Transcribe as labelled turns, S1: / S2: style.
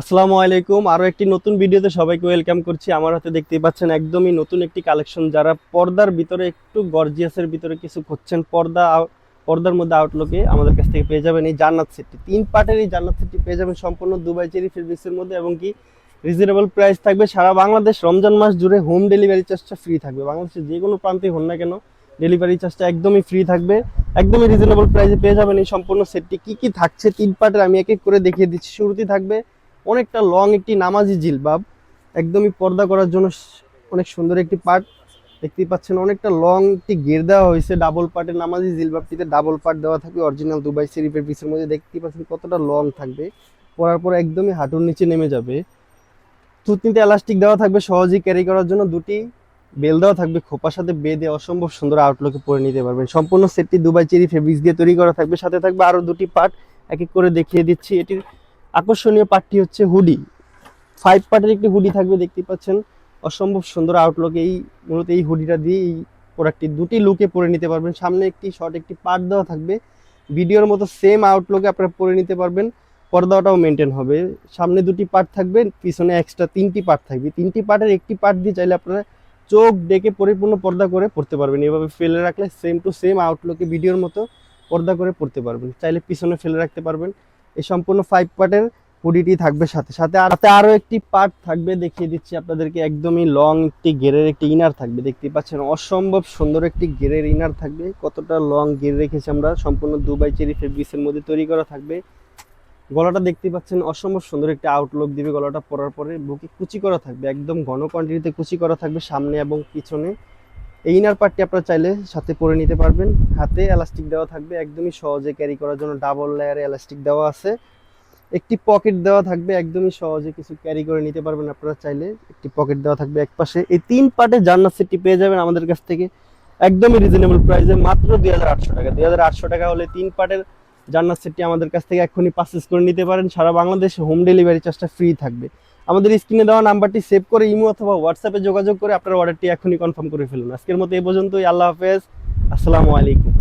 S1: আসসালামু আলাইকুম। আরও একটি নতুন ভিডিওতে সবাইকে ওয়েলকাম করছি। আমার হাতে দেখতেই পাচ্ছেন একদমই নতুন একটি কালেকশন। যারা পর্দার ভিতরে একটু গর্জিয়াসের ভিতরে কিছু খুঁজছেন, পর্দা পর্দার মধ্যে আউটলুকে আমাদের কাছ থেকে পেয়ে যাবেন এই জান্নাত সেটটি। তিন পার্টের এই জান্নাত সেটটি পেয়ে যাবেন সম্পূর্ণ দুবাই চেরি ফেব্রিক্সের মধ্যে এবং কি রিজনেবল প্রাইস থাকবে। সারা বাংলাদেশ রমজান মাস জুড়ে হোম ডেলিভারি চার্জটা ফ্রি থাকবে। বাংলাদেশের যে কোনো প্রান্তে হন না কেন ডেলিভারি চার্জটা একদমই ফ্রি থাকবে। একদমই রিজনেবল প্রাইসে পেয়ে যাবেন এই সম্পূর্ণ সেটটি। কি কি থাকছে তিন পার্টের আমি এক এক করে দেখিয়ে দিচ্ছি। শুরুতেই থাকবে অনেকটা লং একটি নামাজি জিলবাব। একদমই পর্দা করার জন্য অনেক সুন্দর একটি পার্ট দেখতেই পাচ্ছেন অনেকটা লং একটি গের দেওয়া হয়েছে। ডাবল পার্টের নামাজি জিলবাবটিতে ডাবল পার্ট দেওয়া থাকবে অরিজিনাল দুবাই শরীফের পিসের মধ্যে দেখতেই পাচ্ছেন কতটা লং থাকবে। পরার পর একদমই হাঁটুর নিচে নেমে যাবে। থুতনিতে এলাস্টিক দেওয়া থাকবে সহজেই ক্যারি করার জন্য। দুটি বেল দেওয়া থাকবে খোপার সাথে। বেঁধে অসম্ভব সুন্দর আউটলুকে পরে নিতে পারবেন। সম্পূর্ণ সেটটি দুবাই চেরি ফেব্রিক্স দিয়ে তৈরি করা থাকবে। সাথে থাকবে আরও দুটি পার্ট এক এক করে দেখিয়ে দিচ্ছি। এটির আকর্ষণীয় পার্টটি হচ্ছে হুডি। ফাইভ পার্টের একটি হুডি থাকবে, দেখতে পাচ্ছেন। অসম্ভব সুন্দর আউটলুক এই, মূলত এই হুডিটা দিয়ে এই প্রোডাক্টটি দুটি লুকে পরে নিতে পারবেন। সামনে একটি শর্ট একটি পার্ট দেওয়া থাকবে। ভিডিওর মতো সেম আউটলুকে আপনারা পরে নিতে পারবেন। পর্দাটাও মেনটেন হবে। সামনে দুটি পার্ট থাকবে, পিছনে এক্সট্রা তিনটি পার্ট থাকবে। তিনটি পার্টের একটি পার্ট দিয়ে চাইলে আপনারা চোখ ডেকে পরিপূর্ণ পর্দা করে পড়তে পারবেন। এভাবে ফেলে রাখলে সেম টু সেম আউটলুকে ভিডিওর মতো পর্দা করে পড়তে পারবেন। চাইলে পিছনে ফেলে রাখতে পারবেন। এই সম্পূর্ণ ফাইভ পার্টের হুডিটি থাকবে সাথে। সাথে আর সাথে আরও একটি পার্ট থাকবে, দেখিয়ে দিচ্ছি আপনাদেরকে, একদমই লং একটি গেরের একটি ইনার থাকবে। দেখতেই পাচ্ছেন, অসম্ভব সুন্দর একটি গেরের ইনার থাকবে। কতটা লং গের রেখেছি আমরা, সম্পূর্ণ দুবাই চেরি ফেব্রিক্সের মধ্যে তৈরি করা থাকবে। গলাটা দেখতে পাচ্ছেন, অসম্ভব সুন্দর একটি আউটলুক দিবে গলাটা পরার পরে। বুকে কুচি করা থাকবে, একদম ঘন কোয়ান্টিটিতে কুচি করা থাকবে সামনে এবং পিছনে। এই ইনার পার্টটি আপনারা চাইলে সাথে পরে নিতে পারবেন। হাতে এলাস্টিক দেওয়া থাকবে, একদমই সহজে ক্যারি করার জন্য ডাবল লেয়ারে এলাস্টিক দেওয়া আছে। একটি পকেট দেওয়া থাকবে, একদমই সহজে কিছু ক্যারি করে নিতে পারবেন আপনারা চাইলে। একটি পকেট দেওয়া থাকবে এক পাশে। এই তিন পার্টের জান্নাত সেটটি পেয়ে যাবেন আমাদের কাছ থেকে। একদমই রিজনেবল প্রাইসে মাত্র দুই হাজার আটশো টাকা। দুই হাজার আটশো টাকা হলে তিন পার্টের জান্নাত সেটটি আমাদের কাছ থেকে এখনই পারচেস করে নিতে পারেন। সারা বাংলাদেশে হোম ডেলিভারি চার্জটা ফ্রি থাকবে। আমাদের স্ক্রিনে দেওয়া নাম্বারটি সেভ করে ইমো অথবা হোয়াটসঅ্যাপে যোগাযোগ করে আপনার অর্ডারটি এখনই কনফার্ম করে ফেলুন। আজকের মতো এই পর্যন্তই। আল্লাহ হাফেজ। আসসালামু আলাইকুম।